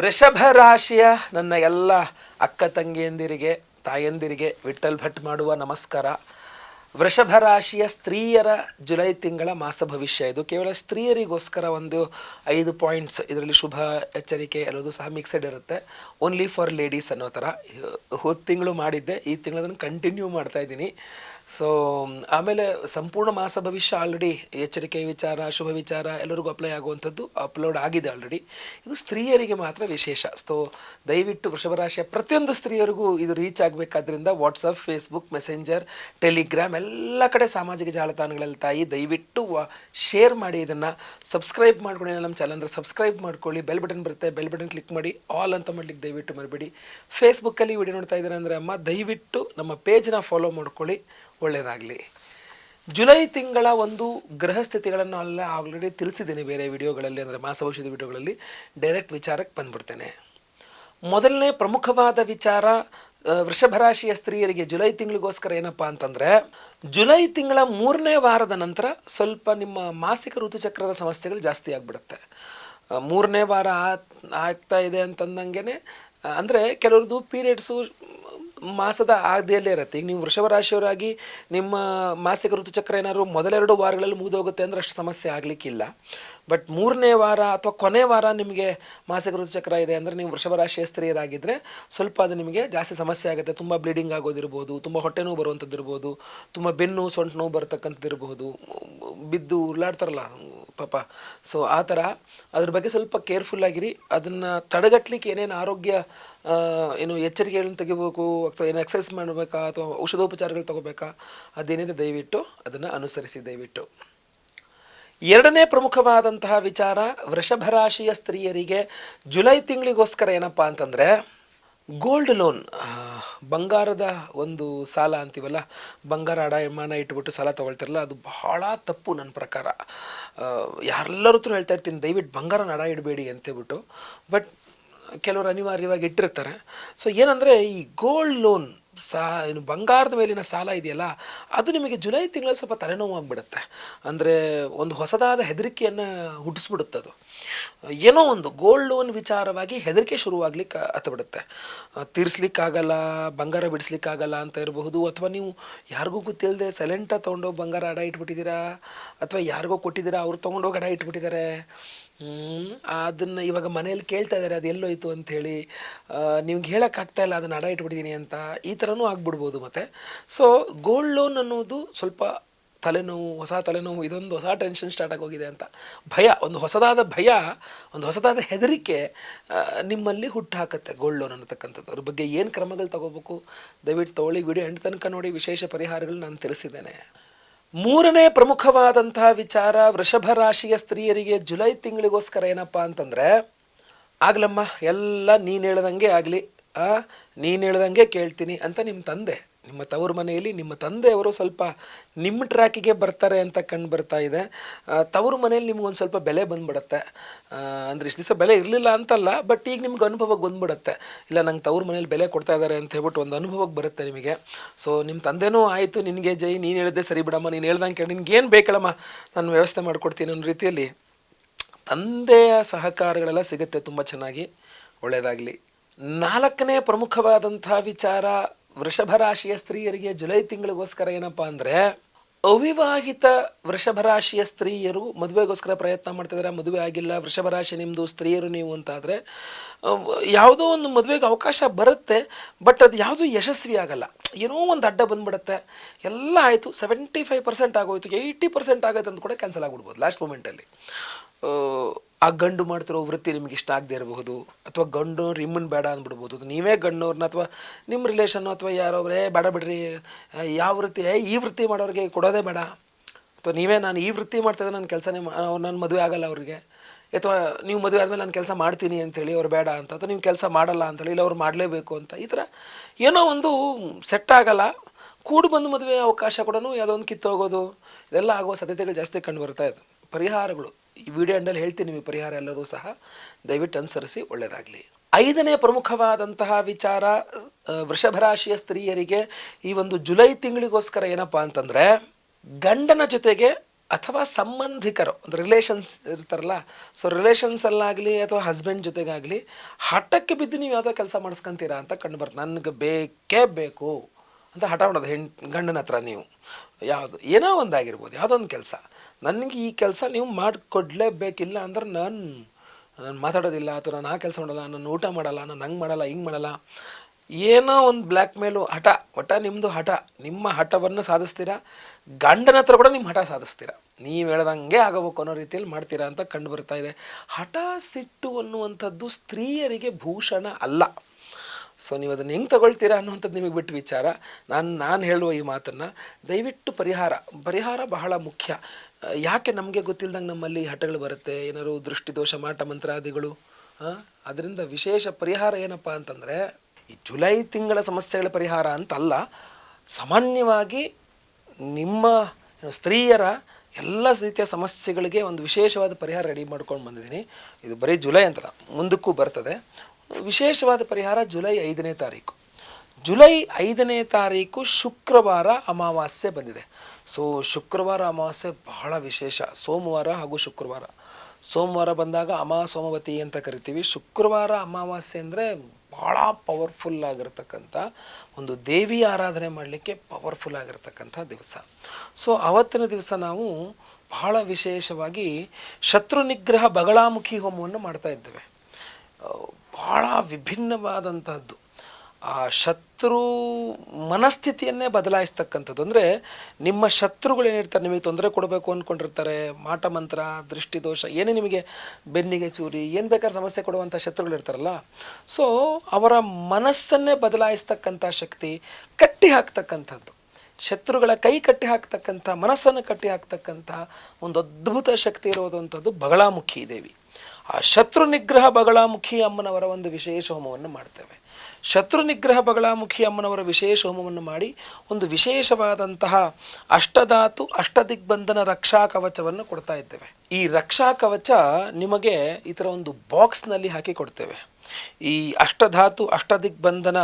ವೃಷಭ ರಾಶಿಯ ನನ್ನ ಎಲ್ಲ ಅಕ್ಕ ತಂಗಿಯಂದಿರಿಗೆ, ತಾಯಂದಿರಿಗೆ ವಿಠಲ್ ಭಟ್ ಮಾಡುವ ನಮಸ್ಕಾರ. ವೃಷಭ ರಾಶಿಯ ಸ್ತ್ರೀಯರ ಜುಲೈ ತಿಂಗಳ ಮಾಸ ಭವಿಷ್ಯ. ಇದು ಕೇವಲ ಸ್ತ್ರೀಯರಿಗೋಸ್ಕರ ಒಂದು ಐದು ಪಾಯಿಂಟ್ಸ್ ಇದರಲ್ಲಿ ಶುಭ ಎಚ್ಚರಿಕೆ ಎಲ್ಲದು ಸಹ ಮಿಕ್ಸೆಡ್ ಇರುತ್ತೆ. ಓನ್ಲಿ ಫಾರ್ ಲೇಡೀಸ್ ಅನ್ನೋ ಥರ. ಹೋದ ತಿಂಗಳು ಮಾಡಿದ್ದೆ, ಈ ತಿಂಗಳು ಅದನ್ನು ಕಂಟಿನ್ಯೂ ಮಾಡ್ತಾ ಇದ್ದೀನಿ. ಸೊ ಆಮೇಲೆ ಸಂಪೂರ್ಣ ಮಾಸ ಭವಿಷ್ಯ ಆಲ್ರೆಡಿ ಎಚ್ಚರಿಕೆ ವಿಚಾರ, ಶುಭ ವಿಚಾರ ಎಲ್ಲರಿಗೂ ಅಪ್ಲೈ ಆಗುವಂಥದ್ದು ಅಪ್ಲೋಡ್ ಆಗಿದೆ ಆಲ್ರೆಡಿ ಇದು ಸ್ತ್ರೀಯರಿಗೆ ಮಾತ್ರ ವಿಶೇಷ. ಸೊ ದಯವಿಟ್ಟು ವೃಷಭ ರಾಶಿಯ ಪ್ರತಿಯೊಂದು ಸ್ತ್ರೀಯರಿಗೂ ಇದು ರೀಚ್ ಆಗಬೇಕಾದ್ರಿಂದ ವಾಟ್ಸಪ್ ಫೇಸ್ಬುಕ್ ಮೆಸೆಂಜರ್ ಟೆಲಿಗ್ರಾಮ್ ಎಲ್ಲ ಕಡೆ ಸಾಮಾಜಿಕ ಜಾಲತಾಣಗಳಲ್ಲಿ ತಾಯಿ ದಯವಿಟ್ಟು ಶೇರ್ ಮಾಡಿ ಇದನ್ನು. ಸಬ್ಸ್ಕ್ರೈಬ್ ಮಾಡ್ಕೊಳ್ಳಿ ನಮ್ಮ ಚಾನಲ್ ಅಂದರೆ ಸಬ್ಸ್ಕ್ರೈಬ್ ಮಾಡ್ಕೊಳ್ಳಿ. ಬೆಲ್ ಬಟನ್ ಬರುತ್ತೆ. ಬೆಲ್ ಬಟನ್ ಕ್ಲಿಕ್ ಮಾಡಿ. ಆಲ್ ಅಂತ ಮಾಡ್ಲಿಕ್ಕೆ ದಯವಿಟ್ಟು ಮರಿಬೇಡಿ. ಫೇಸ್ಬುಕ್ಕಲ್ಲಿ ವಿಡಿಯೋ ನೋಡ್ತಾ ಇದ್ದಾರೆ ಅಂದರೆ ಅಮ್ಮ, ದಯವಿಟ್ಟು ನಮ್ಮ ಪೇಜ್ನ ಫಾಲೋ ಮಾಡ್ಕೊಳ್ಳಿ. ಒಳ್ಳೆಯದಾಗಲಿ ಜುಲೈ ತಿಂಗಳ ಒಂದು ಗ್ರಹ ಸ್ಥಿತಿಗಳನ್ನು ಅಲ್ಲ ಆಲ್ರೆಡಿ ತಿಳಿಸಿದ್ದೀನಿ ಬೇರೆ ವಿಡಿಯೋಗಳಲ್ಲಿ, ಅಂದರೆ ಮಾಸಭವಿಷ್ಯದ ವಿಡಿಯೋಗಳಲ್ಲಿ. ಡೈರೆಕ್ಟ್ ವಿಚಾರಕ್ಕೆ ಬಂದ್ಬಿಡ್ತೇನೆ. ಮೊದಲನೇ ಪ್ರಮುಖವಾದ ವಿಚಾರ ವೃಷಭ ರಾಶಿಯ ಸ್ತ್ರೀಯರಿಗೆ ಜುಲೈ ತಿಂಗಳಿಗೋಸ್ಕರ ಏನಪ್ಪಾ ಅಂತಂದರೆ, ಜುಲೈ ತಿಂಗಳ ಮೂರನೇ ವಾರದ ನಂತರ ಸ್ವಲ್ಪ ನಿಮ್ಮ ಮಾಸಿಕ ಋತುಚಕ್ರದ ಸಮಸ್ಯೆಗಳು ಜಾಸ್ತಿ ಆಗಿಬಿಡುತ್ತೆ. ಮೂರನೇ ವಾರ ಆಗ್ತಾ ಇದೆ ಅಂತಂದಂಗೆ ಅಂದರೆ ಕೆಲವ್ರದ್ದು ಪೀರಿಯಡ್ಸು ಮಾಸದ ಆಗದೆಯಲ್ಲೇ ಇರುತ್ತೆ. ಈಗ ನೀವು ವೃಷಭ ರಾಶಿಯವರಾಗಿ ನಿಮ್ಮ ಮಾಸಿಕ ಋತುಚಕ್ರ ಏನಾದ್ರು ಮೊದಲೆರಡು ವಾರಗಳಲ್ಲಿ ಮುಗಿದೋಗುತ್ತೆ ಅಂದರೆ ಅಷ್ಟು ಸಮಸ್ಯೆ ಆಗಲಿಕ್ಕಿಲ್ಲ. ಬಟ್ ಮೂರನೇ ವಾರ ಅಥವಾ ಕೊನೆ ವಾರ ನಿಮಗೆ ಮಾಸಿಕ ಋತುಚಕ್ರ ಇದೆ ಅಂದರೆ ನೀವು ವೃಷಭ ರಾಶಿಯ ಸ್ತ್ರೀಯರಾಗಿದ್ದರೆ ಸ್ವಲ್ಪ ಅದು ನಿಮಗೆ ಜಾಸ್ತಿ ಸಮಸ್ಯೆ ಆಗುತ್ತೆ. ತುಂಬ ಬ್ಲೀಡಿಂಗ್ ಆಗೋದಿರ್ಬೋದು, ತುಂಬ ಹೊಟ್ಟೆ ನೋವು ಬರುವಂಥದ್ದು ಇರ್ಬೋದು ತುಂಬ ಬೆನ್ನು ಸೊಂಟು ನೋವು ಬರ್ತಕ್ಕಂಥದ್ದು ಇರ್ಬೋದು ಬಿದ್ದು ಉರುಳಾಡ್ತಾರಲ್ಲ ಪಾಪ. ಸೊ ಆ ಥರ ಅದ್ರ ಬಗ್ಗೆ ಸ್ವಲ್ಪ ಕೇರ್ಫುಲ್ ಆಗಿರಿ. ಅದನ್ನು ತಡೆಗಟ್ಟಲಿಕ್ಕೆ ಏನೇನು ಆರೋಗ್ಯ ಏನು ಎಚ್ಚರಿಕೆಗಳನ್ನು ತೆಗಿಬೇಕು, ಅಥವಾ ಏನು ಎಕ್ಸಸೈಸ್ ಮಾಡಬೇಕಾ, ಅಥವಾ ಔಷಧೋಪಚಾರಗಳು ತಗೋಬೇಕಾ, ಅದೇನಿದೆ ದಯವಿಟ್ಟು ಅದನ್ನು ಅನುಸರಿಸಿ ದಯವಿಟ್ಟು. ಎರಡನೇ ಪ್ರಮುಖವಾದಂತಹ ವಿಚಾರ, ವೃಷಭ ರಾಶಿಯ ಸ್ತ್ರೀಯರಿಗೆ ಜುಲೈ ತಿಂಗಳಿಗೋಸ್ಕರ ಏನಪ್ಪಾ ಅಂತಂದರೆ ಗೋಲ್ಡ್ ಲೋನ್ ಬಂಗಾರದ ಒಂದು ಸಾಲ ಅಂತೀವಲ್ಲ, ಬಂಗಾರ ಅಡಮಾನ ಇಟ್ಬಿಟ್ಟು ಸಾಲ ತೊಗೊಳ್ತಿರಲ್ಲ, ಅದು ಬಹಳ ತಪ್ಪು ನನ್ನ ಪ್ರಕಾರ. ಹತ್ರ ಹೇಳ್ತಾ ಇರ್ತೀನಿ, ದಯವಿಟ್ಟು ಬಂಗಾರನ ಅಡ ಇಡಬೇಡಿ ಅಂತೇಳ್ಬಿಟ್ಟು ಬಟ್ ಕೆಲವರು ಅನಿವಾರ್ಯವಾಗಿ ಇಟ್ಟಿರ್ತಾರೆ. ಸೊ ಏನಂದರೆ ಈ ಗೋಲ್ಡ್ ಲೋನ್ ಸಾ, ಏನು ಬಂಗಾರದ ಮೇಲಿನ ಸಾಲ ಇದೆಯಲ್ಲ, ಅದು ನಿಮಗೆ ಜುಲೈ ತಿಂಗಳಲ್ಲಿ ಸ್ವಲ್ಪ ತಲೆನೋವು ಆಗಿಬಿಡುತ್ತೆ ಅಂದರೆ ಒಂದು ಹೊಸದಾದ ಹೆದರಿಕೆಯನ್ನು ಹುಟ್ಟಿಸ್ಬಿಡುತ್ತೆ ಅದು. ಏನೋ ಒಂದು ಗೋಲ್ಡ್ ಲೋನ್ ವಿಚಾರವಾಗಿ ಹೆದರಿಕೆ ಶುರುವಾಗ್ಲಿಕ್ಕೆ ಹತ್ತಬಿಡುತ್ತೆ ತೀರಿಸ್ಲಿಕ್ಕಾಗಲ್ಲ, ಬಂಗಾರ ಬಿಡಿಸ್ಲಿಕ್ಕಾಗಲ್ಲ ಅಂತ ಇರಬಹುದು, ಅಥವಾ ನೀವು ಯಾರಿಗೂ ಗೊತ್ತಿಲ್ಲದೆ ಸೈಲೆಂಟಾಗಿ ತೊಗೊಂಡೋಗಿ ಬಂಗಾರ ಅಡ ಇಟ್ಬಿಟ್ಟಿದ್ದೀರಾ, ಅಥವಾ ಯಾರಿಗೋ ಕೊಟ್ಟಿದ್ದೀರಾ, ಅವ್ರು ತೊಗೊಂಡೋಗಿ ಅಡ ಇಟ್ಬಿಟ್ಟಿದ್ದಾರೆ. ಅದನ್ನ ಇವಾಗ ಮನೆಯಲ್ಲಿ ಕೇಳ್ತಾ ಇದ್ದಾರೆ ಅದು ಎಲ್ಲೋಯ್ತು? ಅಂತ ಹೇಳಿ ನಿಮ್ಗೆ ಹೇಳೋಕ್ಕಾಗ್ತಾ ಇಲ್ಲ, ಅದನ್ನ ಅಡ ಇಟ್ಬಿಟ್ಟಿದ್ದೀನಿ ಅಂತ ಈ ಥರನೂ ಆಗ್ಬಿಡ್ಬೋದು ಮತ್ತೆ. ಸೊ ಗೋಲ್ಡ್ ಲೋನ್ ಅನ್ನೋದು ಸ್ವಲ್ಪ ತಲೆನೋವು, ಹೊಸ ತಲೆನೋವು, ಇದೊಂದು ಹೊಸ ಟೆನ್ಷನ್ ಸ್ಟಾರ್ಟ್ ಆಗೋಗಿದೆ ಅಂತ. ಭಯ, ಒಂದು ಹೊಸದಾದ ಭಯ, ಒಂದು ಹೊಸದಾದ ಹೆದರಿಕೆ ನಿಮ್ಮಲ್ಲಿ ಹುಟ್ಟು ಹಾಕುತ್ತೆ ಗೋಲ್ಡ್ ಲೋನ್ ಅನ್ನತಕ್ಕಂಥದ್ದು. ಅದ್ರ ಬಗ್ಗೆ ಏನು ಕ್ರಮಗಳು ತಗೋಬೇಕು? ದಯವಿಟ್ಟು ತಗೊಳ್ಳಿ. ವಿಡಿಯೋ ಎಂಟು ತನಕ ನೋಡಿ, ವಿಶೇಷ ಪರಿಹಾರಗಳು ನಾನು ತಿಳಿಸಿದ್ದೇನೆ. ಮೂರನೇ ಪ್ರಮುಖವಾದಂತಹ ವಿಚಾರ ವೃಷಭ ರಾಶಿಯ ಸ್ತ್ರೀಯರಿಗೆ ಜುಲೈ ತಿಂಗಳಿಗೋಸ್ಕರ ಏನಪ್ಪ ಅಂತಂದ್ರೆ, ಆಗ್ಲಮ್ಮ, ಎಲ್ಲ ನೀನು ಹೇಳ್ದಂಗೆ ಆಗಲಿ ನೀನು ಹೇಳ್ದಂಗೆ ಕೇಳ್ತೀನಿ ಅಂತ ನಿಮ್ಮ ತಂದೆ. ನಿಮ್ಮ ತವರು ಮನೆಯಲ್ಲಿ ನಿಮ್ಮ ತಂದೆಯವರು ಸ್ವಲ್ಪ ನಿಮ್ಮ ಟ್ರ್ಯಾಕಿಗೆ ಬರ್ತಾರೆ ಅಂತ ಕಂಡು ಬರ್ತಾ ಇದೆ. ತವರು ಮನೆಯಲ್ಲಿ ನಿಮ್ಗೊಂದು ಸ್ವಲ್ಪ ಬೆಲೆ ಬಂದ್ಬಿಡುತ್ತೆ. ಅಂದರೆ ಇಷ್ಟು ದಿವಸ ಬೆಲೆ ಇರಲಿಲ್ಲ ಅಂತಲ್ಲ ಬಟ್ ಈಗ ನಿಮ್ಗೆ ಅನುಭವಕ್ಕೆ ಬಂದ್ಬಿಡುತ್ತೆ. ಇಲ್ಲ, ನಂಗೆ ತವ್ರ ಮನೇಲಿ ಬೆಲೆ ಕೊಡ್ತಾ ಇದ್ದಾರೆ ಅಂತ ಹೇಳ್ಬಿಟ್ಟು ಒಂದು ಅನುಭವಕ್ಕೆ ಬರುತ್ತೆ ನಿಮಗೆ. ಸೊ ನಿಮ್ಮ ತಂದೆನೂ ಆಯಿತು, ನಿನಗೆ ಜೈ, ನೀನು ಹೇಳಿದೆ ಸರಿ ಬಿಡಮ್ಮ, ನೀನು ಹೇಳ್ದಂಗೆ ನಿನ್ಗೆ ಏನು ಬೇಕಲ್ಲಮ್ಮ ನಾನು ವ್ಯವಸ್ಥೆ ಮಾಡಿಕೊಡ್ತೀನಿ ಅನ್ನೋ ರೀತಿಯಲ್ಲಿ ತಂದೆಯ ಸಹಕಾರಗಳೆಲ್ಲ ಸಿಗುತ್ತೆ ತುಂಬ ಚೆನ್ನಾಗಿ ಒಳ್ಳೆಯದಾಗಲಿ ನಾಲ್ಕನೇ ಪ್ರಮುಖವಾದಂಥ ವಿಚಾರ ವೃಷಭ ರಾಶಿಯ ಸ್ತ್ರೀಯರಿಗೆ ಜುಲೈ ತಿಂಗಳಿಗೋಸ್ಕರ ಏನಪ್ಪಾ ಅಂದರೆ, ಅವಿವಾಹಿತ ವೃಷಭ ರಾಶಿಯ ಸ್ತ್ರೀಯರು ಮದುವೆಗೋಸ್ಕರ ಪ್ರಯತ್ನ ಮಾಡ್ತಿದ್ದಾರೆ, ಮದುವೆ ಆಗಿಲ್ಲ ವೃಷಭ ರಾಶಿ ನಿಮ್ಮದು ಸ್ತ್ರೀಯರು ನೀವು ಅಂತಾದರೆ ಯಾವುದೋ ಒಂದು ಮದುವೆಗೆ ಅವಕಾಶ ಬರುತ್ತೆ, ಬಟ್ ಅದು ಯಾವುದೂ ಯಶಸ್ವಿ ಆಗಲ್ಲ. ಏನೋ ಒಂದು ಅಡ್ಡ ಬಂದ್ಬಿಡುತ್ತೆ. ಎಲ್ಲ ಆಯಿತು ಸೆವೆಂಟಿ ಫೈವ್ ಪರ್ಸೆಂಟ್ ಆಗೋಯ್ತು ಏಯ್ಟಿ ಪರ್ಸೆಂಟ್ ಆಗತ್ತೆ ಅಂತ ಕೂಡ ಕ್ಯಾನ್ಸಲ್ ಆಗಿಬಿಡ್ಬೋದು ಲಾಸ್ಟ್ ಮೂಮೆಂಟಲ್ಲಿ ಆ ಗಂಡು ಮಾಡ್ತಿರೋ ವೃತ್ತಿ ನಿಮ್ಗೆ ಇಷ್ಟ ಆಗದೆ ಇರಬಹುದು ಅಥವಾ ಗಂಡು ರಿಮ್ಮನ್ ಬೇಡ ಅಂದ್ಬಿಡ್ಬೋದು. ನೀವೇ ಗಂಡವ್ರನ್ನ ಅಥವಾ ನಿಮ್ಮ ರಿಲೇಷನ್ ಅಥವಾ ಯಾರೊಬ್ಬರೇ ಬೇಡ ಬಿಡ್ರಿ ಯಾವ ವೃತ್ತಿ ಏ, ಈ ವೃತ್ತಿ ಮಾಡೋರಿಗೆ ಕೊಡೋದೇ ಬೇಡ. ಅಥವಾ ನೀವೇ ನಾನು ಈ ವೃತ್ತಿ ಮಾಡ್ತಾಯಿದ್ದೆ ನನ್ನ ಕೆಲಸನೇ ನಾನು ಮದುವೆ ಆಗಲ್ಲ ಅವ್ರಿಗೆ. ಅಥವಾ ನೀವು ಮದುವೆ ಆದಮೇಲೆ ನಾನು ಕೆಲಸ ಮಾಡ್ತೀನಿ ಅಂತೇಳಿ ಅವ್ರು ಬೇಡ ಅಂತ. ಅಥವಾ ನೀವು ಕೆಲಸ ಮಾಡಲ್ಲ ಅಂತೇಳಿ ಇಲ್ಲ ಅವ್ರು ಮಾಡಲೇಬೇಕು ಅಂತ. ಈ ಥರ ಏನೋ ಒಂದು ಸೆಟ್ ಆಗಲ್ಲ. ಕೂಡು ಬಂದು ಮದುವೆ ಅವಕಾಶ ಕೂಡ ಯಾವುದೋ ಒಂದು ಕಿತ್ತೋಗೋದು ಇದೆಲ್ಲ ಆಗುವ ಸಾಧ್ಯತೆಗಳು ಜಾಸ್ತಿ ಕಂಡು ಬರ್ತಾ ಇದೆ. ಪರಿಹಾರಗಳು. ಈ ವಿಡಿಯೋ ಎಂಡಲ್ಲಿ ಹೇಳ್ತೀನಿ, ನಿಮಗೆ ಪರಿಹಾರ ಎಲ್ಲರೂ ಸಹ. ದಯವಿಟ್ಟು ಅನುಸರಿಸಿ ಒಳ್ಳೆಯದಾಗಲಿ ಐದನೇ ಪ್ರಮುಖವಾದಂತಹ ವಿಚಾರ ವೃಷಭ ರಾಶಿಯ ಸ್ತ್ರೀಯರಿಗೆ ಈ ಒಂದು ಜುಲೈ ತಿಂಗಳಿಗೋಸ್ಕರ ಏನಪ್ಪ ಅಂತಂದರೆ, ಗಂಡನ ಜೊತೆಗೆ ಅಥವಾ ಸಂಬಂಧಿಕರು, ಒಂದು ರಿಲೇಷನ್ಸ್ ಇರ್ತಾರಲ್ಲ, ಸೊ ರಿಲೇಷನ್ಸಲ್ಲಾಗಲಿ ಅಥವಾ ಹಸ್ಬೆಂಡ್ ಜೊತೆಗಾಗಲಿ, ಹಠಕ್ಕೆ ಬಿದ್ದು ನೀವು ಯಾವುದೋ ಕೆಲಸ ಮಾಡಿಸ್ಕೊಂತೀರಾ ಅಂತ ಕಂಡು ಬರ್ತದೆ ನನಗೆ ಬೇಕೇ ಬೇಕು. ಅಂತ ಹಠ ಮಾಡೋದು ಹೆಣ್, ಗಂಡನ ಹತ್ರ ನೀವು ಯಾವುದು, ಏನೋ ಒಂದಾಗಿರ್ಬೋದು ಯಾವುದೋ ಒಂದು ಕೆಲಸ. ನನಗೆ ಈ ಕೆಲಸ ನೀವು ಮಾಡಿಕೊಡ್ಲೇಬೇಕಿಲ್ಲ ಅಂದ್ರೆ ನಾನು ನಾನು ಮಾತಾಡೋದಿಲ್ಲ, ಅಥವಾ ನಾನು ಆ ಕೆಲಸ ಮಾಡಲ್ಲ, ನಾನು ಊಟ ಮಾಡಲ್ಲ, ನಾನು ಹಂಗೆ ಮಾಡಲ್ಲ, ಹಿಂಗೆ ಮಾಡಲ್ಲ. ಏನೋ ಒಂದು ಬ್ಲ್ಯಾಕ್ ಮೇಲು ಹಠ, ಒಟ್ಟ ನಿಮ್ಮದು ಹಠ, ನಿಮ್ಮ ಹಠವನ್ನು ಸಾಧಿಸ್ತೀರಾ? ಗಂಡನ ಹತ್ರ ಕೂಡ ನಿಮ್ಮ ಹಠ ಸಾಧಿಸ್ತೀರಾ? ನೀವು ಹೇಳ್ದಂಗೆ ಆಗಬೇಕು ಅನ್ನೋ ರೀತಿಯಲ್ಲಿ ಮಾಡ್ತೀರಾ ಅಂತ ಕಂಡು ಬರ್ತಾ ಇದೆ. ಹಠ ಸಿಟ್ಟು ಅನ್ನುವಂಥದ್ದು ಸ್ತ್ರೀಯರಿಗೆ ಭೂಷಣ ಅಲ್ಲ. ಸೊ ನೀವು ಅದನ್ನು ಹೆಂಗೆ ತಗೊಳ್ತೀರಾ ಅನ್ನುವಂಥದ್ದು ನಿಮಗೆ ಬಿಟ್ಟು ವಿಚಾರ. ನಾನು ನಾನು ಹೇಳುವ ಈ ಮಾತನ್ನು ದಯವಿಟ್ಟು ಪರಿಹಾರ. ಪರಿಹಾರ ಬಹಳ ಮುಖ್ಯ. ಯಾಕೆ ನಮಗೆ ಗೊತ್ತಿಲ್ಲದಂಗೆ ನಮ್ಮಲ್ಲಿ ಹಠಗಳು ಬರುತ್ತೆ? ಏನಾದ್ರು ದೃಷ್ಟಿದೋಷ ಮಾಟ ಮಂತ್ರಾದಿಗಳು ಅದರಿಂದ ವಿಶೇಷ ಪರಿಹಾರ ಏನಪ್ಪ ಅಂತಂದರೆ, ಈ ಜುಲೈ ತಿಂಗಳ ಸಮಸ್ಯೆಗಳ ಪರಿಹಾರ ಅಂತಲ್ಲ, ಸಾಮಾನ್ಯವಾಗಿ ನಿಮ್ಮ ಸ್ತ್ರೀಯರ ಎಲ್ಲ ರೀತಿಯ ಸಮಸ್ಯೆಗಳಿಗೆ ಒಂದು ವಿಶೇಷವಾದ ಪರಿಹಾರ ರೆಡಿ ಮಾಡ್ಕೊಂಡು ಬಂದಿದ್ದೀನಿ. ಇದು ಬರೀ ಜುಲೈ ಅಂತಲ್ಲ ಮುಂದಕ್ಕೂ ಬರ್ತದೆ. ವಿಶೇಷವಾದ ಪರಿಹಾರ ಜುಲೈ ಐದನೇ ತಾರೀಕು. ಜುಲೈ ಐದನೇ ತಾರೀಕು ಶುಕ್ರವಾರ ಅಮಾವಾಸ್ಯೆ ಬಂದಿದೆ. ಸೊ, ಶುಕ್ರವಾರ ಅಮಾವಾಸ್ಯೆ ಬಹಳ ವಿಶೇಷ. ಸೋಮವಾರ ಹಾಗೂ ಶುಕ್ರವಾರ. ಸೋಮವಾರ ಬಂದಾಗ ಅಮಾ ಸೋಮವತಿ ಅಂತ ಕರಿತೀವಿ. ಶುಕ್ರವಾರ ಅಮಾವಾಸ್ಯೆ ಅಂದರೆ ಭಾಳ ಪವರ್ಫುಲ್ ಆಗಿರ್ತಕ್ಕಂಥ ಒಂದು ದೇವಿ ಆರಾಧನೆ ಮಾಡಲಿಕ್ಕೆ ಪವರ್ಫುಲ್ ಆಗಿರ್ತಕ್ಕಂಥ ದಿವಸ. ಸೊ, ಅವತ್ತಿನ ದಿವಸ ನಾವು ಬಹಳ ವಿಶೇಷವಾಗಿ ಶತ್ರು ನಿಗ್ರಹ ಬಗಳಾಮುಖಿ ಹೋಮವನ್ನು ಮಾಡ್ತಾ ಇದ್ದೇವೆ. ಭಾಳ ವಿಭಿನ್ನವಾದಂಥದ್ದು ಆ ಶತ್ರು ಮನಸ್ಥಿತಿಯನ್ನೇ ಬದಲಾಯಿಸ್ತಕ್ಕಂಥದ್ದು. ಅಂದರೆ ನಿಮ್ಮ ಶತ್ರುಗಳು ಏನಿರ್ತಾರೆ, ನಿಮಗೆ ತೊಂದರೆ ಕೊಡಬೇಕು ಅಂದ್ಕೊಂಡಿರ್ತಾರೆ ಮಾಟ ಮಂತ್ರ ದೃಷ್ಟಿದೋಷ ಏನೇ ನಿಮಗೆ ಬೆನ್ನಿಗೆ ಚೂರಿ, ಏನು ಬೇಕಾದ್ರೆ ಸಮಸ್ಯೆ ಕೊಡುವಂಥ ಶತ್ರುಗಳು ಇರ್ತಾರಲ್ಲ. ಸೊ ಅವರ ಮನಸ್ಸನ್ನೇ ಬದಲಾಯಿಸ್ತಕ್ಕಂಥ ಶಕ್ತಿ ಕಟ್ಟಿ ಹಾಕ್ತಕ್ಕಂಥದ್ದು. ಶತ್ರುಗಳ ಕೈ ಕಟ್ಟಿ ಹಾಕ್ತಕ್ಕಂಥ, ಮನಸ್ಸನ್ನು ಕಟ್ಟಿ ಹಾಕ್ತಕ್ಕಂಥ ಒಂದು ಅದ್ಭುತ ಶಕ್ತಿ ಇರುವುದಂಥದ್ದು ಬಗಳಾಮುಖಿ ದೇವಿ. ಆ ಶತ್ರು ನಿಗ್ರಹ ಬಗಳಾಮುಖಿ ಅಮ್ಮನವರ ಒಂದು ವಿಶೇಷ ಹೋಮವನ್ನು ಮಾಡ್ತೇವೆ. ಶತ್ರು ನಿಗ್ರಹ ಬಗಳಾಮುಖಿ ಅಮ್ಮನವರ ವಿಶೇಷ ಹೋಮವನ್ನು ಮಾಡಿ ಒಂದು ವಿಶೇಷವಾದಂತಹ ಅಷ್ಟಧಾತು, ಅಷ್ಟದಿಗ್ಬಂಧನ ರಕ್ಷಾ ಕವಚವನ್ನು ಕೊಡ್ತಾ ಇದ್ದೇವೆ. ಈ ರಕ್ಷಾ ಕವಚ ನಿಮಗೆ ಈ ಥರ ಒಂದು ಬಾಕ್ಸ್ನಲ್ಲಿ ಹಾಕಿ ಕೊಡ್ತೇವೆ. ಈ ಅಷ್ಟಧಾತು, ಅಷ್ಟದಿಗ್ಬಂಧನ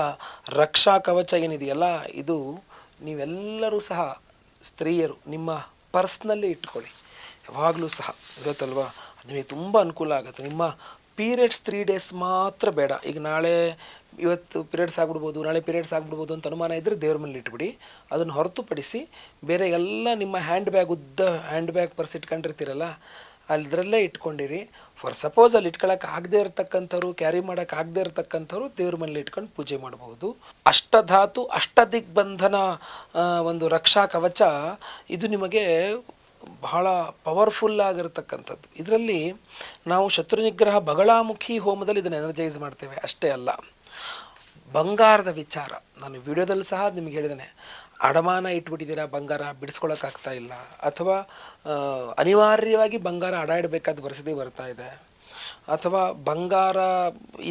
ರಕ್ಷಾ ಕವಚ ಏನಿದೆಯಲ್ಲ, ಇದು ನೀವೆಲ್ಲರೂ ಸಹ ಸ್ತ್ರೀಯರು ನಿಮ್ಮ ಪರ್ಸ್ನಲ್ಲಿ ಇಟ್ಕೊಳ್ಳಿ. ಯಾವಾಗಲೂ ಸಹ, ಗೊತ್ತಲ್ವಾ? ನಿಮಗೆ ತುಂಬ ಅನುಕೂಲ ಆಗುತ್ತೆ. ನಿಮ್ಮ ಪೀರಿಯಡ್ಸ್ ತ್ರೀ ಡೇಸ್ ಮಾತ್ರ ಬೇಡ. ಈಗ ನಾಳೆ ಇವತ್ತು ಪೀರಿಯಡ್ಸ್ ಆಗ್ಬಿಡ್ಬೋದು, ನಾಳೆ ಪೀರಿಯಡ್ಸ್ ಆಗ್ಬಿಡ್ಬೋದು ಅಂತ ಅನುಮಾನ ಇದ್ದರೆ ದೇವ್ರ ಮೇಲೆ ಇಟ್ಬಿಡಿ. ಅದನ್ನು ಹೊರತುಪಡಿಸಿ ಬೇರೆ ಎಲ್ಲ ನಿಮ್ಮ ಹ್ಯಾಂಡ್ ಬ್ಯಾಗ್ ಉದ್ದ ಹ್ಯಾಂಡ್ ಬ್ಯಾಗ್ ಪರ್ಸ್ ಇಟ್ಕೊಂಡಿರ್ತೀರಲ್ಲ, ಅದರಲ್ಲೇ ಇಟ್ಕೊಂಡಿರಿ. ಫಾರ್ ಸಪೋಸ್ ಅಲ್ಲಿ ಇಟ್ಕೊಳಕ್ಕೆ ಆಗದೆ ಇರತಕ್ಕಂಥವ್ರು ಕ್ಯಾರಿ ಮಾಡೋಕೆ ಆಗದೆ ಇರತಕ್ಕಂಥವ್ರು ದೇವ್ರ ಮನೇಲಿ ಇಟ್ಕೊಂಡು ಪೂಜೆ ಮಾಡಬಹುದು ಅಷ್ಟಧಾತು ಅಷ್ಟ ದಿಗ್ಬಂಧನ ಒಂದು ರಕ್ಷಾ ಕವಚ, ಇದು ನಿಮಗೆ ಬಹಳ ಪವರ್ಫುಲ್ ಆಗಿರತಕ್ಕಂಥದ್ದು. ಇದರಲ್ಲಿ ನಾವು ಶತ್ರು ನಿಗ್ರಹ ಬಗಳಾಮುಖಿ ಹೋಮದಲ್ಲಿ ಇದನ್ನು ಎನರ್ಜೈಸ್ ಮಾಡ್ತೇವೆ. ಅಷ್ಟೇ ಅಲ್ಲ, ಬಂಗಾರದ ವಿಚಾರ. ನಾನು ವಿಡಿಯೋದಲ್ಲಿ ಸಹ ನಿಮಗೆ ಹೇಳಿದ್ದೇನೆ. ಅಡಮಾನ ಇಟ್ಬಿಟ್ಟಿದ್ದೀರಾ ಬಂಗಾರ, ಬಿಡಿಸ್ಕೊಳಕ್ಕಾಗ್ತಾ ಇಲ್ಲ. ಅಥವಾ ಅನಿವಾರ್ಯವಾಗಿ ಬಂಗಾರ ಅಡ ಇಡಬೇಕಾದ ಪರಿಸ್ಥಿತಿ ಬರ್ತಾ ಇದೆ. ಅಥವಾ ಬಂಗಾರ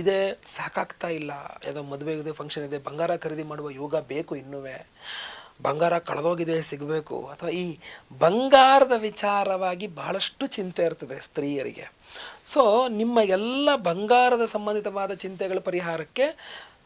ಇದೆ, ಸಾಕಾಗ್ತಾ ಇಲ್ಲ. ಯಾವುದೋ ಮದುವೆ ಇದೆ ಫಂಕ್ಷನ್ ಇದೆ, ಬಂಗಾರ ಖರೀದಿ ಮಾಡುವ ಯೋಗ ಬೇಕು ಇನ್ನುವೇ. ಬಂಗಾರ ಕಳೆದೋಗಿದೆ, ಸಿಗಬೇಕು. ಅಥವಾ ಈ ಬಂಗಾರದ ವಿಚಾರವಾಗಿ ಬಹಳಷ್ಟು ಚಿಂತೆ ಇರ್ತದೆ ಸ್ತ್ರೀಯರಿಗೆ. ಸೊ ನಿಮ್ಮ ಎಲ್ಲ ಬಂಗಾರದ ಸಂಬಂಧಿತವಾದ ಚಿಂತೆಗಳ ಪರಿಹಾರಕ್ಕೆ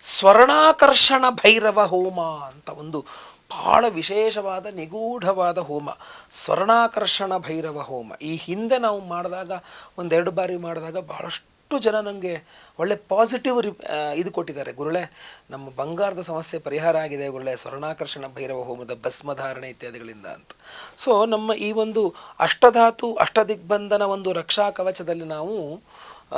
ಸ್ವರ್ಣಾಕರ್ಷಣ ಭೈರವ ಹೋಮ ಅಂತ ಒಂದು ಬಹಳ ವಿಶೇಷವಾದ, ನಿಗೂಢವಾದ ಹೋಮ. ಸ್ವರ್ಣಾಕರ್ಷಣ ಭೈರವ ಹೋಮ. ಈ ಹಿಂದೆ ನಾವು ಮಾಡಿದಾಗ, ಒಂದೆರಡು ಬಾರಿ ಮಾಡಿದಾಗ ಬಹಳಷ್ಟು ಜನ ನನಗೆ ಒಳ್ಳೆ ಪಾಸಿಟಿವ್ ರಿ ಇದು ಕೊಟ್ಟಿದ್ದಾರೆ. ಗುರುಳೆ, ನಮ್ಮ ಬಂಗಾರದ ಸಮಸ್ಯೆ ಪರಿಹಾರ ಆಗಿದೆ ಗುರುಳೆ. ಸ್ವರ್ಣಾಕರ್ಷಣ ಭೈರವ ಹೋಮದ ಭಸ್ಮಧಾರಣೆ ಇತ್ಯಾದಿಗಳಿಂದ ಅಂತ. ಸೊ ನಮ್ಮ ಈ ಒಂದು ಅಷ್ಟಧಾತು, ಅಷ್ಟದಿಗ್ಬಂಧನ ಒಂದು ರಕ್ಷಾ ಕವಚದಲ್ಲಿ ನಾವು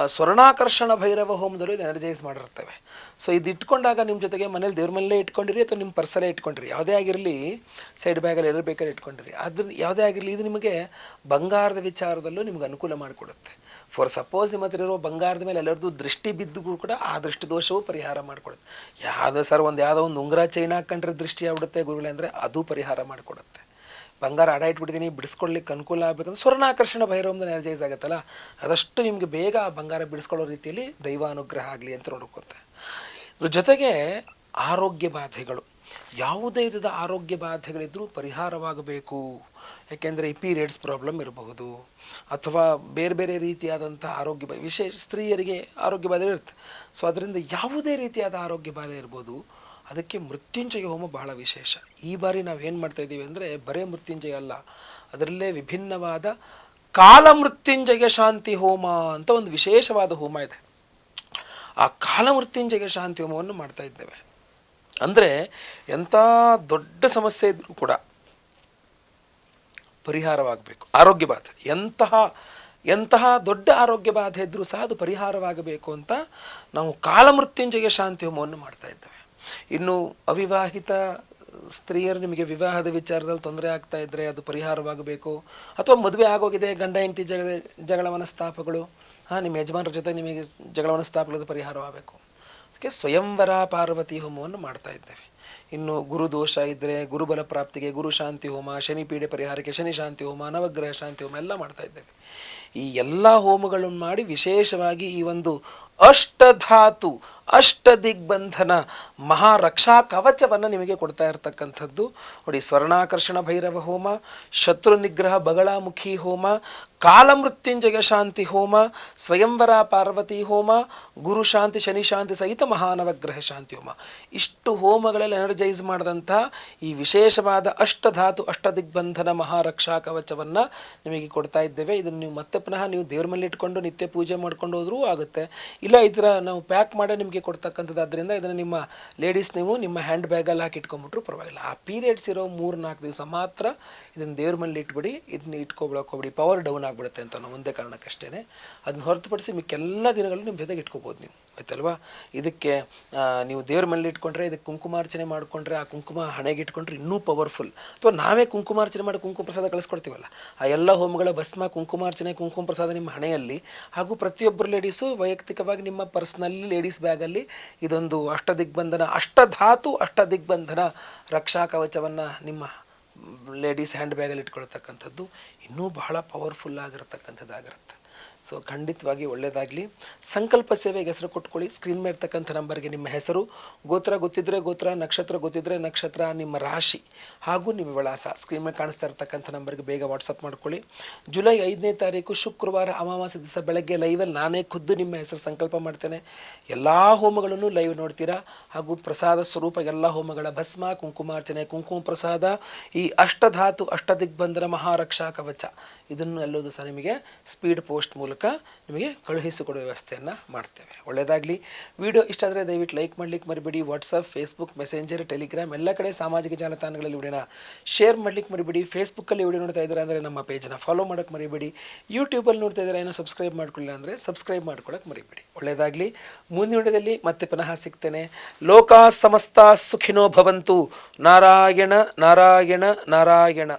ಸ್ವರ್ಣಾಕರ್ಷಣ ಭೈರವ ಹೋಮದಲ್ಲೂ ಇದು ಎನರ್ಜೈಸ್ ಮಾಡಿರ್ತೇವೆ. ಸೊ ಇದು ಇಟ್ಕೊಂಡಾಗ ನಿಮ್ಮ ಜೊತೆಗೆ ಮನೇಲಿ ದೇವ್ರ ಮನೇಲೇ ಇಟ್ಕೊಂಡಿರಿ ಅಥವಾ ನಿಮ್ಮ ಪರ್ಸಲ್ಲೇ ಇಟ್ಕೊಂಡಿರಿ? ಯಾವುದೇ ಆಗಿರಲಿ ಸೈಡ್ ಬ್ಯಾಗಲ್ಲಿ ಎಲ್ಲರೂ ಬೇಕಾದ್ರೆ ಇಟ್ಕೊಂಡಿರಿ. ಅದ್ರ ಯಾವುದೇ ಆಗಿರಲಿ, ಇದು ನಿಮಗೆ ಬಂಗಾರದ ವಿಚಾರದಲ್ಲೂ ನಿಮ್ಗೆ ಅನುಕೂಲ ಮಾಡಿಕೊಡುತ್ತೆ. ಫಾರ್ ಸಪೋಸ್ ನಿಮ್ಮ ಹತ್ರ ಇರೋ ಬಂಗಾರದ ಮೇಲೆ ಎಲ್ಲರದ್ದು ದೃಷ್ಟಿ ಬಿದ್ದು ಕೂಡ ಆ ದೃಷ್ಟಿ ದೋಷವೂ ಪರಿಹಾರ ಮಾಡಿಕೊಡುತ್ತೆ. ಯಾವುದೋ ಸರ್ ಒಂದು ಯಾವುದೋ ಒಂದು ಉಂಗುರ ಚೈನ್ ಹಾಕೊಂಡ್ರೆ ದೃಷ್ಟಿ ಆಗ್ಬಿಡುತ್ತೆ ಗುರುಗಳೇ ಅಂದರೆ ಅದು ಪರಿಹಾರ ಮಾಡಿಕೊಡುತ್ತೆ. ಬಂಗಾರ ಅಡ ಇಟ್ಬಿಟ್ಟಿದ್ದೀನಿ ಬಿಡಿಸ್ಕೊಳ್ಳಿಕ್ಕೆ ಅನುಕೂಲ ಆಗಬೇಕಂದ್ರೆ ಸ್ವರ್ಣಾಕರ್ಷಣ ಭೈರವಂದ ಎನರ್ಜೈಸ್ ಆಗುತ್ತಲ್ಲ, ಅದಷ್ಟು ನಿಮಗೆ ಬೇಗ ಆ ಬಂಗಾರ ಬಿಡಿಸ್ಕೊಳ್ಳೋ ರೀತಿಯಲ್ಲಿ ದೈವ ಅನುಗ್ರಹ ಆಗಲಿ ಅಂತ ನೋಡ್ಕೊತೆ ಇದ್ರ ಜೊತೆಗೆ ಆರೋಗ್ಯ ಬಾಧೆಗಳು. ಯಾವುದೇ ವಿಧದ ಆರೋಗ್ಯ ಬಾಧೆಗಳಿದ್ರೂ ಪರಿಹಾರವಾಗಬೇಕು. ಯಾಕೆಂದರೆ ಈ ಪೀರಿಯಡ್ಸ್ ಪ್ರಾಬ್ಲಮ್ ಇರಬಹುದು ಅಥವಾ ಬೇರೆ ಬೇರೆ ರೀತಿಯಾದಂಥ ಆರೋಗ್ಯ ಬ, ವಿಶೇಷ ಸ್ತ್ರೀಯರಿಗೆ ಆರೋಗ್ಯ ಬಾಧೆ ಇರುತ್ತೆ. ಸೊ ಅದರಿಂದ ಯಾವುದೇ ರೀತಿಯಾದ ಆರೋಗ್ಯ ಬಾಧೆ ಇರ್ಬೋದು ಅದಕ್ಕೆ ಮೃತ್ಯುಂಜಯ ಹೋಮ ಬಹಳ ವಿಶೇಷ. ಈ ಬಾರಿ ನಾವು ಏನು ಮಾಡ್ತಾ ಇದ್ದೀವಿ ಅಂದರೆ ಬರೇ ಮೃತ್ಯುಂಜಯ ಅಲ್ಲ, ಅದರಲ್ಲೇ ವಿಭಿನ್ನವಾದ ಕಾಲಮೃತ್ಯುಂಜಯ ಶಾಂತಿ ಹೋಮ ಅಂತ ಒಂದು ವಿಶೇಷವಾದ ಹೋಮ ಇದೆ. ಆ ಕಾಲ ಮೃತ್ಯುಂಜಯ ಶಾಂತಿ ಹೋಮವನ್ನು ಮಾಡ್ತಾ ಇದ್ದೇವೆ. ಅಂದರೆ ಎಂಥ ದೊಡ್ಡ ಸಮಸ್ಯೆ ಇದ್ದರೂ ಕೂಡ ಪರಿಹಾರವಾಗಬೇಕು. ಆರೋಗ್ಯ ಬಾಧೆ ಎಂತಹ ಎಂತಹ ದೊಡ್ಡ ಆರೋಗ್ಯ ಬಾಧೆ ಇದ್ದರೂ ಸಹ ಅದು ಪರಿಹಾರವಾಗಬೇಕು ಅಂತ ನಾವು ಕಾಲಮೃತ್ಯುಂಜಯ ಶಾಂತಿ ಹೋಮವನ್ನು ಮಾಡ್ತಾ ಇದ್ದೇವೆ. ಇನ್ನು ಅವಿವಾಹಿತ ಸ್ತ್ರೀಯರು ನಿಮಗೆ ವಿವಾಹದ ವಿಚಾರದಲ್ಲಿ ತೊಂದರೆ ಆಗ್ತಾ ಇದ್ದರೆ ಅದು ಪರಿಹಾರವಾಗಬೇಕು. ಅಥವಾ ಮದುವೆ ಆಗೋಗಿದೆ, ಗಂಡ, ಹೆಂಡತಿ ಜಗಳ ಜಗಳ ಮನಸ್ತಾಪಗಳು ಹಾಂ, ನಿಮ್ಮ ಯಜಮಾನರ ಜೊತೆ ನಿಮಗೆ ಜಗಳ ಮನಸ್ತಾಪಗಳದ್ದು ಪರಿಹಾರವಾಗಬೇಕು. ಅದಕ್ಕೆ ಸ್ವಯಂವರ ಪಾರ್ವತಿ ಹೋಮವನ್ನು ಮಾಡ್ತಾ ಇದ್ದೇವೆ. ಇನ್ನು ಗುರು ದೋಷ ಇದ್ದರೆ ಗುರುಬಲ ಪ್ರಾಪ್ತಿಗೆ, ಗುರು ಶಾಂತಿ ಹೋಮ, ಶನಿ ಪೀಡೆ ಪರಿಹಾರಕ್ಕೆ, ಶನಿ ಶಾಂತಿ ಹೋಮ, ನವಗ್ರಹ ಶಾಂತಿ ಹೋಮ ಎಲ್ಲ ಮಾಡ್ತಾ ಇದ್ದೇವೆ. ಈ ಎಲ್ಲ ಹೋಮಗಳನ್ನು ಮಾಡಿ ವಿಶೇಷವಾಗಿ ಈ ಒಂದು ಅಷ್ಟಧಾತು ಅಷ್ಟ ದಿಗ್ಬಂಧನ ಮಹಾರಕ್ಷಾ ಕವಚವನ್ನು ನಿಮಗೆ ಕೊಡ್ತಾ ಇರತಕ್ಕಂಥದ್ದು. ನೋಡಿ, ಸ್ವರ್ಣಾಕರ್ಷಣ ಭೈರವ ಹೋಮ, ಶತ್ರು ನಿಗ್ರಹ ಬಗಳಾಮುಖಿ ಹೋಮ, ಕಾಲಮೃತ್ಯುಂಜಯ ಶಾಂತಿ ಹೋಮ, ಸ್ವಯಂವರ ಪಾರ್ವತಿ ಹೋಮ, ಗುರು ಶಾಂತಿ, ಶನಿ ಶಾಂತಿ ಸಹಿತ ಮಹಾನವಗ್ರಹ ಶಾಂತಿ ಹೋಮ. ಇಷ್ಟು ಹೋಮಗಳಲ್ಲಿ ಎನರ್ಜೈಸ್ ಮಾಡಿದಂಥ ಈ ವಿಶೇಷವಾದ ಅಷ್ಟಧಾತು ಅಷ್ಟದಿಗ್ಬಂಧನ ಮಹಾರಕ್ಷಾ ಕವಚವನ್ನು ನಿಮಗೆ ಕೊಡ್ತಾ ಇದ್ದೇವೆ. ಇದನ್ನು ನೀವು ಮತ್ತೆ ಪುನಃ ನೀವು ದೇವ್ರ ಮೇಲೆ ಇಟ್ಕೊಂಡು ನಿತ್ಯ ಪೂಜೆ ಮಾಡ್ಕೊಂಡು ಹೋದರೂ ಆಗುತ್ತೆ. ಇಲ್ಲ, ಈ ನಾವು ಪ್ಯಾಕ್ ಮಾಡೇ ನಿಮಗೆ ಕೊಡ್ತಕ್ಕಂಥದ್ದು ಆದ್ದರಿಂದ ಇದನ್ನು ನಿಮ್ಮ ಲೇಡೀಸ್ ನೀವು ನಿಮ್ಮ ಹ್ಯಾಂಡ್ ಬ್ಯಾಗಲ್ಲಿ ಹಾಕಿ ಇಟ್ಕೊಂಬಿಟ್ರು ಪರವಾಗಿಲ್ಲ. ಆ ಪೀರಿಯಡ್ಸ್ ಇರೋ ಮೂರು ನಾಲ್ಕು ದಿವಸ ಮಾತ್ರ ಇದನ್ನು ದೇವ್ರ ಮೇಲೆ ಇಟ್ಬಿಡಿ, ಇದನ್ನ ಇಟ್ಕೊಬಿಡಕ್ಕೆ ಹೋಗ್ಬಿಡಿ. ಪವರ್ ಡೌನ್ ಆಗಿಬಿಡುತ್ತೆ ಅಂತ ನಾವು ಒಂದೇ ಕಾರಣಕ್ಕಷ್ಟೇ ಅದನ್ನ ಹೊರತುಪಡಿಸಿ ಮಿಕ್ಕೆಲ್ಲ ದಿನಗಳು ನಿಮ್ಮ ಜೊತೆಗೆ ಇಟ್ಕೋಬೋದು ನೀವು. ಆಯ್ತಲ್ವಾ? ಇದಕ್ಕೆ ನೀವು ದೇವ್ರ ಮನೇಲಿ ಇಟ್ಕೊಂಡ್ರೆ ಇದಕ್ಕೆ ಕುಂಕುಮಾರ್ಚನೆ ಮಾಡಿಕೊಂಡ್ರೆ ಆ ಕುಂಕುಮ ಹಣೆಗೆ ಇಟ್ಕೊಂಡ್ರೆ ಇನ್ನೂ ಪವರ್ಫುಲ್ ಅಥವಾ ನಾವೇ ಕುಂಕುಮಾರ್ಚನೆ ಮಾಡಿ ಕುಂಕುಮ ಪ್ರಸಾದ ಕಳಿಸ್ಕೊಡ್ತೀವಲ್ಲ? ಆ ಎಲ್ಲ ಹೋಮಗಳ ಭಸ್ಮ, ಕುಂಕುಮಾರ್ಚನೆ, ಕುಂಕುಮ ಪ್ರಸಾದ ನಿಮ್ಮ ಹಣೆಯಲ್ಲಿ. ಹಾಗೂ ಪ್ರತಿಯೊಬ್ಬರು ಲೇಡೀಸು ವೈಯಕ್ತಿಕವಾಗಿ ನಿಮ್ಮ ಪರ್ಸ್ನಲ್ಲಿ ಲೇಡೀಸ್ ಬ್ಯಾಗಲ್ಲಿ ಇದೊಂದು ಅಷ್ಟದಿಗ್ಬಂಧನ, ಅಷ್ಟಧಾತು ಅಷ್ಟದಿಗ್ಬಂಧನ ರಕ್ಷಾ ಕವಚವನ್ನು ನಿಮ್ಮ ಲೇಡೀಸ್ ಹ್ಯಾಂಡ್ ಬ್ಯಾಗಲ್ಲಿ ಇಟ್ಕೊಳ್ತಕ್ಕಂಥದ್ದು ಇನ್ನೂ ಬಹಳ ಪವರ್ಫುಲ್ ಆಗಿರತಕ್ಕಂಥದ್ದಾಗಿರುತ್ತೆ. ಸೊ ಖಂಡಿತವಾಗಿ ಒಳ್ಳೆಯದಾಗಲಿ ಸಂಕಲ್ಪ ಸೇವೆಗೆ ಹೆಸರು ಕೊಟ್ಕೊಳ್ಳಿ. ಸ್ಕ್ರೀನ್ ಮೇಲೆ ಇರ್ತಕ್ಕಂಥ ನಂಬರ್ಗೆ ನಿಮ್ಮ ಹೆಸರು, ಗೋತ್ರ ಗೊತ್ತಿದ್ರೆ ಗೋತ್ರ, ನಕ್ಷತ್ರ ಗೊತ್ತಿದ್ರೆ ನಕ್ಷತ್ರ, ನಿಮ್ಮ ರಾಶಿ ಹಾಗೂ ನಿಮ್ಮ ವಿಳಾಸ. ಸ್ಕ್ರೀನ್ ಮೇಲೆ ಕಾಣಿಸ್ತಾ ಇರ್ತಕ್ಕಂಥ ನಂಬರ್ಗೆ ಬೇಗ ವಾಟ್ಸಪ್ ಮಾಡ್ಕೊಳ್ಳಿ. ಜುಲೈ ಐದನೇ ತಾರೀಕು, ಶುಕ್ರವಾರ ಅಮಾವಾಸ್ಯ ದಿವಸ ಬೆಳಗ್ಗೆ ಲೈವಲ್ಲಿ ನಾನೇ ಖುದ್ದು ನಿಮ್ಮ ಹೆಸರು ಸಂಕಲ್ಪ ಮಾಡ್ತೇನೆ. ಎಲ್ಲ ಹೋಮಗಳನ್ನು ಲೈವ್ ನೋಡ್ತೀರಾ? ಹಾಗೂ ಪ್ರಸಾದ ಸ್ವರೂಪ ಎಲ್ಲ ಹೋಮಗಳ ಭಸ್ಮ, ಕುಂಕುಮಾರ್ಚನೆ, ಕುಂಕುಮ ಪ್ರಸಾದ, ಈ ಅಷ್ಟಧಾತು, ಅಷ್ಟದಿಗ್ಬಂಧನ ಮಹಾರಕ್ಷಾ ಕವಚ. ಇದನ್ನು ಎಲ್ಲೋದು ಸಹ ನಿಮಗೆ ಸ್ಪೀಡ್ ಪೋಸ್ಟ್ ಮೂಲಕ ನಿಮಗೆ ಕಳುಹಿಸಿಕೊಡುವ ವ್ಯವಸ್ಥೆಯನ್ನು ಮಾಡ್ತೇವೆ. ಒಳ್ಳೆಯದಾಗಲಿ. ವಿಡಿಯೋ ಇಷ್ಟ ಆದರೆ ದಯವಿಟ್ಟು ಲೈಕ್ ಮಾಡ್ಲಿಕ್ಕೆ ಮರಿಬೇಡಿ. ವಾಟ್ಸಪ್ ಫೇಸ್ಬುಕ್ ಮೆಸೆಂಜರ್ ಟೆಲಿಗ್ರಾಮ್ ಎಲ್ಲ ಕಡೆ ಸಾಮಾಜಿಕ ಜಾಲತಾಣಗಳಲ್ಲಿ ವಿಡಿಯೋನ ಶೇರ್ ಮಾಡ್ಲಿಕ್ಕೆ ಮರಿಬೇಡಿ. ಫೇಸ್ಬುಕ್ಕಲ್ಲಿ ವಿಡಿಯೋ ನೋಡ್ತಾ ಇದ್ದಾರೆ ಅಂದರೆ ನಮ್ಮ ಪೇಜನ್ನ ಫಾಲೋ ಮಾಡೋಕ್ಕೆ ಮರಿಬೇಡಿ. ಯೂಟ್ಯೂಬಲ್ಲಿ ನೋಡ್ತಾ ಇದ್ದಾರೆ ಏನೋ ಸಬ್ಸ್ಕ್ರೈಬ್ ಮಾಡ್ಕೊಳ್ಳಿಲ್ಲ ಅಂದರೆ ಸಬ್ಸ್ಕ್ರೈಬ್ ಮಾಡ್ಕೊಳ್ಳೋಕೆ ಮರಿಬೇಡಿ. ಒಳ್ಳೆಯದಾಗಲಿ. ಮುಂದಿನ ವಿಡಿಯೋದಲ್ಲಿ ಮತ್ತೆ ಪುನಃ ಸಿಗ್ತೇನೆ. ಲೋಕ ಸಮಸ್ತ ಸುಖಿನೋ ಭವಂತು. ನಾರಾಯಣ ನಾರಾಯಣ ನಾರಾಯಣ.